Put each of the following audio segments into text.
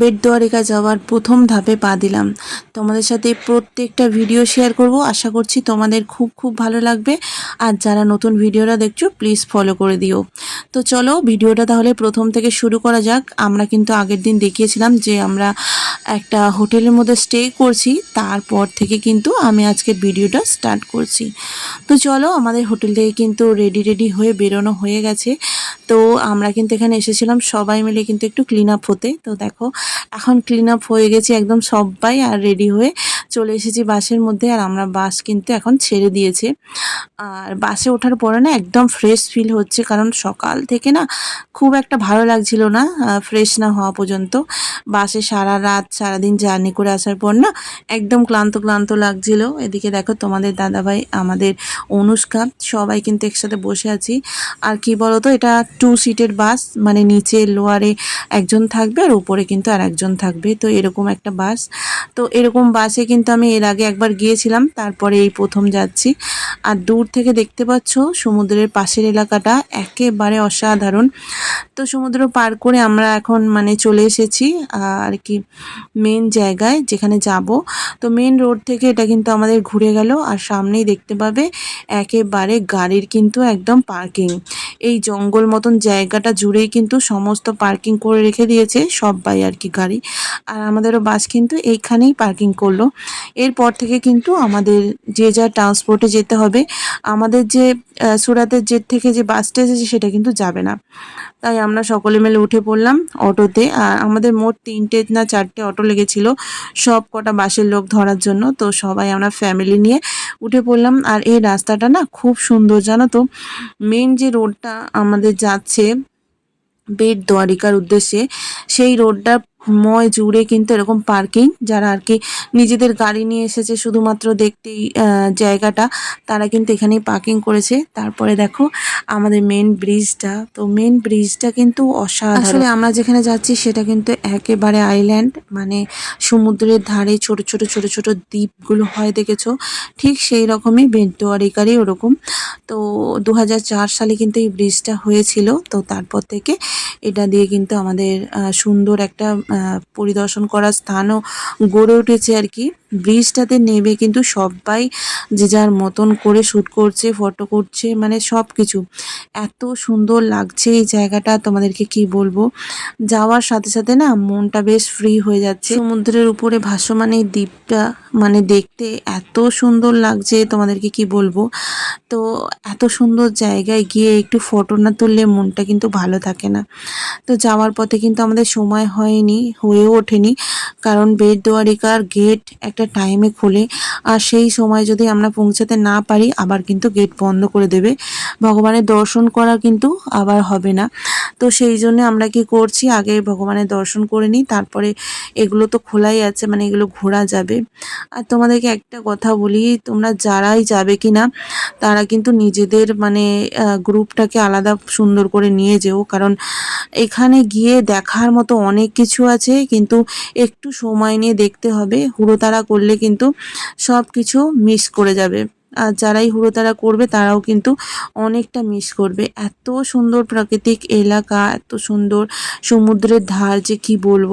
Bed Dwarika যাওয়ার প্রথম ধাপে পা দিলাম। তোমাদের সাথে প্রত্যেকটা ভিডিও শেয়ার করব। আশা করছি তোমাদের খুব খুব ভালো লাগবে। আর যারা নতুন ভিডিওটা দেখছ প্লিজ ফলো করে দিও। তো চলো, ভিডিওটা তাহলে প্রথম থেকে শুরু করা যাক। আমরা কিন্তু আগের দিন দেখিয়েছিলাম যে আমরা একটা হোটেলের মধ্যে স্টে করছি। তারপর থেকে কিন্তু আমি আজকের ভিডিওটা স্টার্ট করছি। তো চলো, আমাদের হোটেল থেকে কিন্তু রেডি রেডি হয়ে বেরোনো হয়ে গেছে। তো আমরা কিন্তু এখানে এসেছিলাম। সবাই মিলে কিন্তু একটু ক্লিন আপ হতে। তো দেখো এখন ক্লিন আপ হয়ে গেছি একদম সবাই আর রেডি হয়ে চলে এসেছি বাসের মধ্যে আর আমরা বাস কিন্তু এখন ছেড়ে দিয়েছে। আর বাসে ওঠার পরে না একদম ফ্রেশ ফিল হচ্ছে কারণ সকাল থেকে না খুব একটা ভালো লাগছিল না ফ্রেশ না হওয়া পর্যন্ত। বাসে সারা রাত, সারাদিন জার্নি করে আসার পর না একদম ক্লান্ত ক্লান্ত লাগছিল। এদিকে দেখো তোমাদের দাদাভাই, আমাদের অনুষ্কা, সবাই কিন্তু একসাথে বসে আছি। আর কি বলতো, এটা টু সিটের বাস মানে নিচে লোয়ারে একজন থাকবে আর উপরে কিন্তু আর একজন থাকবে। তো এরকম একটা বাস। তো এরকম বাসে কিন্তু আমি এর আগে একবার গিয়েছিলাম, তারপরে এই প্রথম যাচ্ছি। আর দূর থেকে দেখতে পাচ্ছ, সমুদ্রের পাশের এলাকাটা একেবারে অসাধারণ। তো সমুদ্র পার করে আমরা এখন মানে চলে এসেছি, আর কি মেন জায়গায় যেখানে যাব। তো মেন রোড থেকে এটা কিন্তু আমাদের ঘুরে গেল, আর সামনেই দেখতে পাবে একেবারে গাড়ির কিন্তু একদম পার্কিং এই জঙ্গল মতন জায়গাটা জুড়েই কিন্তু সমস্ত পার্কিং করে রেখে দিয়েছে সবাই আর কি গাড়ি। আর আমাদেরও বাস কিন্তু এইখানেই পার্কিং করল। এরপর থেকে কিন্তু আমাদের যে যা ট্রান্সপোর্টে যেতে হবে, আমাদের যে সুরাতের জেট থেকে যে বাসটা এসেছে সেটা কিন্তু যাবে না। তাই আমরা সকলে মিলে উঠে পড়লাম অটোতে। আর আমাদের মোট তিনটে না চারটে অটো লেগেছিল, সব কটা বাসের লোক ধরার জন্য। তো সবাই আমরা ফ্যামিলি নিয়ে উঠে পড়লাম। আর এই রাস্তাটা না খুব সুন্দর, জানো তো? মেন যে রোডটা আমাদের যাচ্ছে বেড দ্বারিকার উদ্দেশ্যে, সেই রোডটা ময় জুড়ে কিন্তু এরকম পার্কিং যারা আর কি নিজেদের গাড়ি নিয়ে এসেছে শুধুমাত্র দেখতেই জায়গাটা, তারা কিন্তু এখানেই পার্কিং করেছে। তারপরে দেখো আমাদের মেন ব্রিজটা তো মেন ব্রিজটা কিন্তু অসাধারণ। আসলে আমরা যেখানে যাচ্ছি, সেটা কিন্তু একেবারে আইল্যান্ড মানে সমুদ্রের ধারে ছোট ছোট ছোট ছোট দ্বীপগুলো হয়, দেখেছ? ঠিক সেই রকমই বেদুয়ারিকারই ওরকম। তো দু হাজার চার সালে কিন্তু এই ব্রিজটা হয়েছিল। তো তারপর থেকে এটা দিয়ে কিন্তু আমাদের সুন্দর একটা পরিদর্শন করার স্থানও গড়ে উঠেছে আর কি। ব্রিজটাতে নেবে কিন্তু সবাই যে যার মতন করে শ্যুট করছে ফটো করছে মানে সব কিছু এত সুন্দর লাগছে এই জায়গাটা, তোমাদেরকে কি বলব? যাওয়ার সাথে সাথে না মনটা বেশ ফ্রি হয়ে যাচ্ছে। সমুদ্রের উপরে ভাসমান এই দ্বীপটা মানে দেখতে এত সুন্দর লাগছে, তোমাদেরকে কি বলব? তো এত সুন্দর জায়গায় গিয়ে একটু ফটো না তুললে মনটা কিন্তু ভালো থাকে না। তো যাওয়ার পথে কিন্তু আমাদের সময় হয়নি, হয়েও ওঠেনি। কারণ বেদ দ্বারিকার গেট একটা টাইমে খোলে, আর সেই সময় যদি আমরা পৌঁছাতে না পারি, আবার কিন্তু গেট বন্ধ করে দেবে। ভগবানের দর্শন করা কিন্তু আবার হবে না। তো সেই জন্য আমরা কি করছি, আগে ভগবানের দর্শন করে নিই, তারপরে এগুলো তো খোলাই আছে মানে এগুলো ঘোরা যাবে। আর তোমাদেরকে একটা কথা বলি, তোমরা যারাই যাবে কি না তারা কিন্তু নিজেদের মানে গ্রুপটাকে আলাদা সুন্দর করে নিয়ে যেও। কারণ এখানে গিয়ে দেখার মতো অনেক কিছু আছে, কিন্তু একটু সময় নিয়ে দেখতে হবে। হুড়োতাড়া করলে কিন্তু সব কিছু মিস করে যাবে। আর যারাই হুড়োতাড়া করবে তারাও কিন্তু অনেকটা মিস করবে। এত সুন্দর প্রাকৃতিক এলাকা, এত সুন্দর সমুদ্রের ধার যে কি বলব।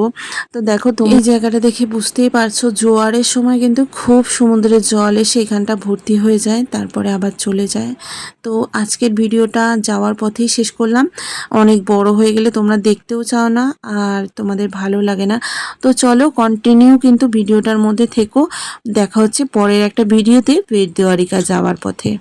তো দেখো তুমি এই জায়গাটা দেখে বুঝতেই পারছ, জোয়ারের সময় কিন্তু খুব সমুদ্রের জল এসে এখানটা ভর্তি হয়ে যায়, তারপরে আবার চলে যায়। তো আজকের ভিডিওটা যাওয়ার পথেই শেষ করলাম। অনেক বড় হয়ে গেলে তোমরা দেখতেও চাও না, আর তোমাদের ভালো লাগে না। তো চলো কন্টিনিউ কিন্তু ভিডিওটার মধ্যে থেকো। দেখা হচ্ছে পরের একটা ভিডিওতে। বেদ দেওয়ারিকা যাওয়ার পথে